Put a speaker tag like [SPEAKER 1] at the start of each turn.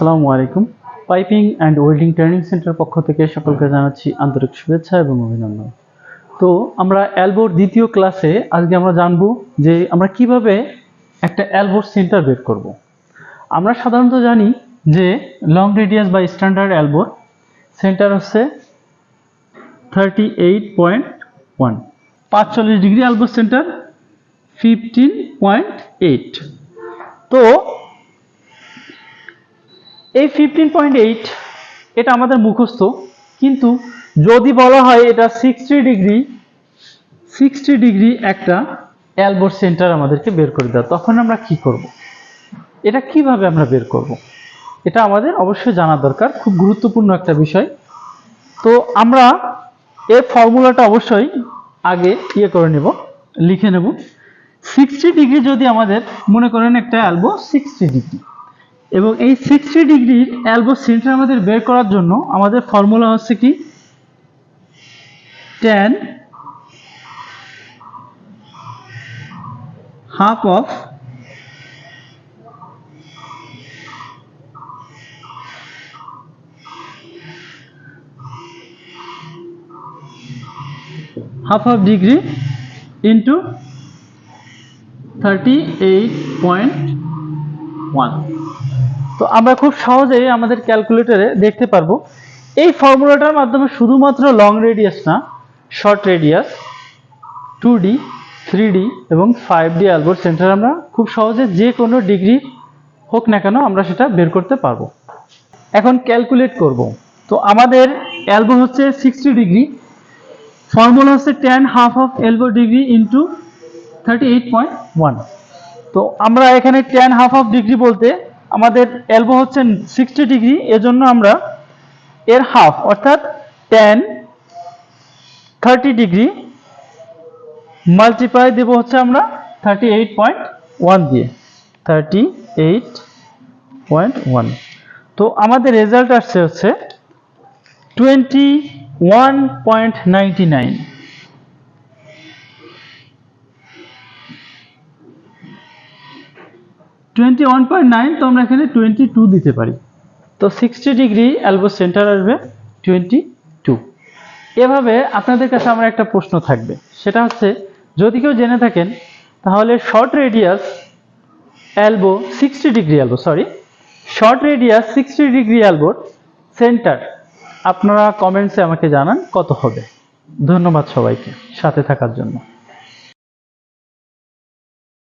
[SPEAKER 1] আসসালামু আলাইকুম। Piping and welding training centre পক্ষ থেকে সকলকে জানাচ্ছি আন্তরিক শুভেচ্ছা এবং অভিনন্দন। তো আমরা অ্যালবোর দ্বিতীয় ক্লাসে আজকে আমরা জানব যে আমরা কীভাবে একটা অ্যালবোর সেন্টার বের করব। আমরা সাধারণত জানি যে লং রেডিয়াস বা স্ট্যান্ডার্ড অ্যালবোর সেন্টার হচ্ছে থার্টি এইট পয়েন্ট ওয়ান পাঁচচল্লিশ ডিগ্রি অ্যালবোর সেন্টার ফিফটিন পয়েন্ট এইট তো এই ফিফটিন পয়েন্ট এইট এটা আমাদের মুখস্থ কিন্তু যদি বলা হয় এটা সিক্সটি ডিগ্রি সিক্সটি ডিগ্রি একটা অ্যালবোর সেন্টার আমাদেরকে বের করে দেওয়া তখন আমরা কি করব। এটা কীভাবে আমরা বের করব। এটা আমাদের অবশ্যই জানা দরকার, খুব গুরুত্বপূর্ণ একটা বিষয় তো আমরা এর ফর্মুলাটা অবশ্যই আগে ইয়ে করে নেব, লিখে নেব সিক্সটি ডিগ্রি যদি আমাদের মনে করেন একটা অ্যালবো সিক্সটি ডিগ্রি এবং এই সিক্সটি ডিগ্রির অ্যালবো সেন্টার আমাদের বের করার জন্য আমাদের ফর্মুলা হচ্ছে কি? Tan half of half of degree into thirty eight point one তো আমরা খুব সহজেই আমাদের ক্যালকুলেটরে দেখতে পারব। এই ফর্মুলাটার মাধ্যমে শুধুমাত্র লং রেডিয়াস না short radius two D three D এবং ফাইভ ডি অ্যালবোর সেন্টার আমরা খুব সহজে যে কোনো ডিগ্রি হোক না কেন আমরা সেটা বের করতে পারব। এখন ক্যালকুলেট করব। তো আমাদের অ্যালবো হচ্ছে সিক্সটি ডিগ্রি ফর্মুলা হচ্ছে tan half of elbow degree into thirty eight point one তো আমরা এখানে টেন হাফ অফ ডিগ্রি বলতে আমাদের এলবো হচ্ছে সিক্সটি ডিগ্রি এজন্য আমরা এর হাফ অর্থাৎ টেন থার্টি ডিগ্রি মাল্টিপ্লাই দেব হচ্ছে আমরা থার্টি এইট পয়েন্ট ওয়ান দিয়ে। থার্টি এইট পয়েন্ট ওয়ান তো আমাদের রেজাল্ট আসছে হচ্ছে twenty one point ninety nine twenty one point nine তো আমরা এখানে টোয়েন্টি টু দিতে পারি। তো সিক্সটি ডিগ্রি অ্যালবো সেন্টার আসবে টোয়েন্টি টু এভাবে আপনাদের কাছে আমার একটা প্রশ্ন থাকবে। সেটা হচ্ছে, যদি কেউ জেনে থাকেন, তাহলে short radius elbow sixty degree elbow sorry short radius sixty degree অ্যালবোর centre আপনারা কমেন্টসে আমাকে জানান কত হবে। ধন্যবাদ সবাইকে, সাথে থাকার জন্য।